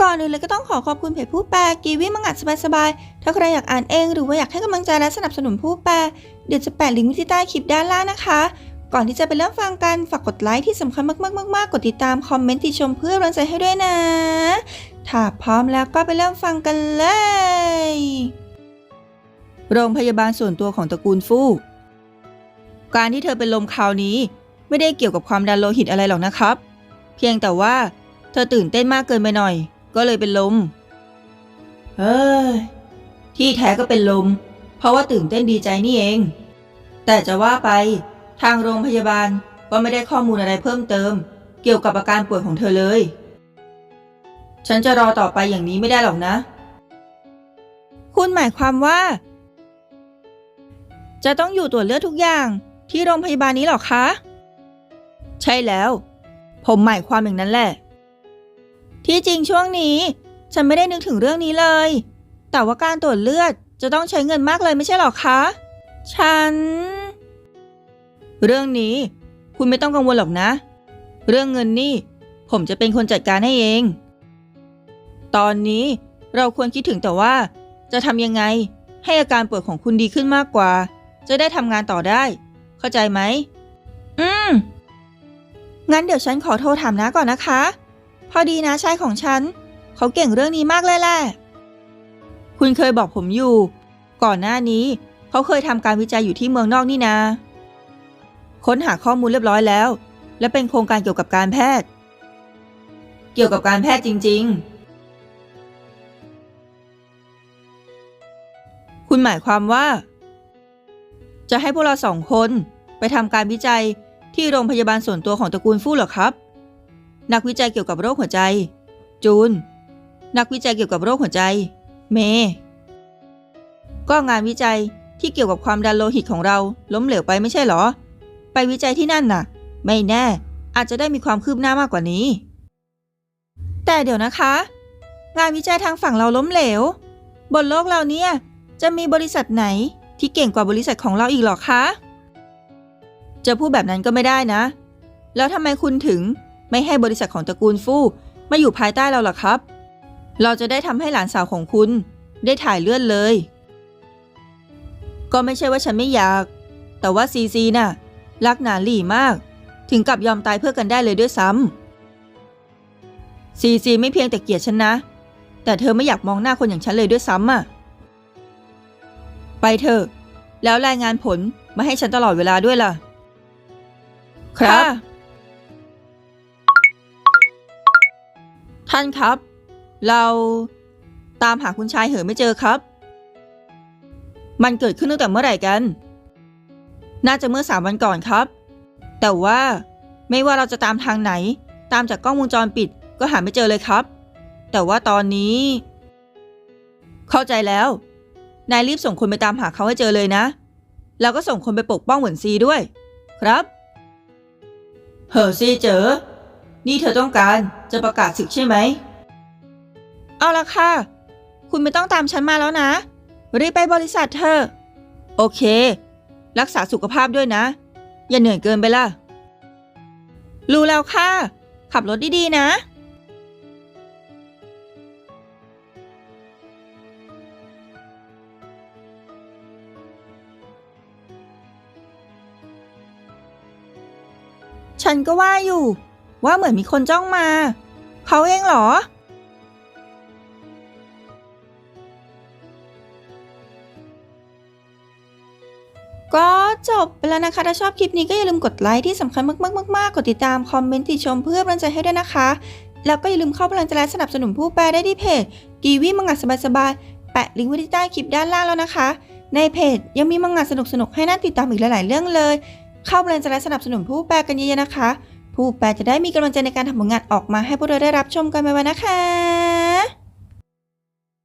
ก่อนอื่นเลยก็ต้องขอขอบคุณเพจผู้แปลกีวีมังงะสบายๆ ถ้าใครอยากอ่านเองหรือว่าอยากให้กำลังใจและสนับสนุนผู้แปล เดี๋ยวจะแปะลิงก์ไว้ที่ใต้คลิปด้านล่างนะคะ ก่อนที่จะไปเริ่มฟังกัน ฝากกดไลค์ที่สำคัญมากๆๆๆ กดติดตามคอมเมนต์ติชมเพื่อกำลังใจให้ด้วยนะ ถ้าพร้อมแล้วก็ไปเริ่มฟังกันเลย โรงพยาบาลส่วนตัวของตระกูลฟู่การที่เธอเป็นลมคราวนี้ ไม่ได้เกี่ยวกับความดันโลหิตอะไรหรอกนะครับ เพียงแต่ว่า เธอตื่นเต้นมากเกินไปหน่อย ก็เลยเป็นลม เฮ้ย ที่แท้ก็เป็นลม เพราะว่าตื่นเต้นดีใจนี่เอง แต่จะว่าไป ทางโรงพยาบาลก็ไม่ได้ข้อมูลอะไรเพิ่มเติม เกี่ยวกับอาการป่วยของเธอเลย ฉันจะรอต่อไปอย่างนี้ไม่ได้หรอกนะ คุณหมายความว่า จะต้องอยู่ตรวจเลือดทุกอย่างที่โรงพยาบาลนี้หรอคะ ใช่แล้ว ผมหมายความอย่างนั้นแหละ ที่จริงช่วงนี้ ฉันไม่ได้นึกถึงเรื่องนี้เลย แต่ว่าการตรวจเลือดจะต้องใช้เงินมากเลยไม่ใช่หรอคะ ฉัน เรื่องนี้ คุณไม่ต้องกังวลหรอกนะ เรื่องเงินนี่ ผมจะเป็นคนจัดการให้เอง ตอนนี้เราควรคิดถึงแต่ว่า จะทำยังไงให้อาการปวยของคุณดีขึ้นมากกว่า จะได้ทำงานต่อได้ เข้าใจไหม อืม งั้นเดี๋ยวฉันขอโทรถามน้าก่อนนะคะ พอดีนะชายของฉัน เขาเก่งเรื่องนี้มากเลยแหละ คุณเคยบอกผมอยู่ ก่อนหน้านี้ เขาเคยทำการวิจัยอยู่ที่เมืองนอกนี่นา ค้นหาข้อมูลเรียบร้อยแล้ว และเป็นโครงการเกี่ยวกับการแพทย์ เกี่ยวกับการแพทย์จริง ๆ คุณหมายความว่า จะให้พวกเราสองคนไปทำการวิจัยที่โรงพยาบาลส่วนตัวของตระกูลฟู่เหรอครับ นักวิจัยเกี่ยวกับโรคหัวใจ จูน นักวิจัยเกี่ยวกับโรคหัวใจ เม ก็งานวิจัยที่เกี่ยวกับความดันโลหิตของเราล้มเหลวไปไม่ใช่หรอ ไปวิจัยที่นั่นน่ะ ไม่แน่ อาจจะได้มีความคืบหน้ามากกว่านี้ แต่เดี๋ยวนะคะ งานวิจัยทางฝั่งเราล้มเหลว บนโลกเราเนี่ยจะมีบริษัทไหนที่เก่งกว่าบริษัทของเราอีกหรอคะ จะพูดแบบนั้นก็ไม่ได้นะ แล้วทำไมคุณถึง ไม่ให้บริษัทของตระกูลฟู่มาอยู่ภายใต้เราล่ะครับ เราจะได้ทำให้หลานสาวของคุณ ได้ถ่ายเลือดเลย ก็ไม่ใช่ว่าฉันไม่อยาก แต่ว่าซีซีน่ะ รักหนาหลี่มาก ถึงกับยอมตายเพื่อกันได้เลยด้วยซ้ำซีซีไม่เพียงแต่เกลียดฉันนะ แต่เธอไม่อยากมองหน้าคนอย่างฉันเลยด้วยซ้ำอะ ไปเถอะ แล้วรายงานผลมาให้ฉันตลอดเวลาด้วยล่ะ ครับานครับ เราตามหาคุณชายเหอไม่เจอครับ มันเกิดขึ้นตั้งแต่เมื่อไหร่กัน น่าจะเมื่อสามวันก่อนครับ แต่ว่าไม่ว่าเราจะตามทางไหน ตามจากกล้องวงจรปิดก็หาไม่เจอเลยครับ แต่ว่าตอนนี้ เข้าใจแล้ว นายรีบส่งคนไปตามหาเขาให้เจอเลยนะ แล้วก็ส่งคนไปปกป้องเหมือนซีด้วย ครับเฮอซีเจอ นี่เธอต้องการจะประกาศศึกใช่ไหม เอาละค่ะ คุณไม่ต้องตามฉันมาแล้วนะ รีบไปบริษัทเธอะโอเค รักษาสุขภาพด้วยนะ อย่าเหนื่อยเกินไปล่ะ รู้แล้วค่ะ ขับรถดีๆนะ ฉันก็ว่าอยู่ ว่าเหมือนมีคนจ้องมา เขาเองเหรอ ก็จบไปแล้วนะคะ ถ้าชอบคลิปนี้ก็อย่าลืมกดไลค์ที่สำคัญมากๆๆๆกดติดตามคอมเมนต์ติชมเพื่อกำลังใจให้ด้วยนะคะ แล้วก็อย่าลืมเข้าพลังใจและสนับสนุนผู้แปลได้ที่เพจกีวีมังงะสบายๆแปะลิงก์ไว้ที่ใต้คลิปด้านล่างแล้วนะคะ ในเพจยังมีมังงะสนุกๆให้น่าติดตามอีกหลายๆเรื่องเลย เข้าพลังใจและสนับสนุนผู้แปลกันเยอะๆนะคะ ผู้แปลจะได้มีกำลังใจในการทำผลงานออกมาให้พวกเราได้รับชมกันไปวันนะคะ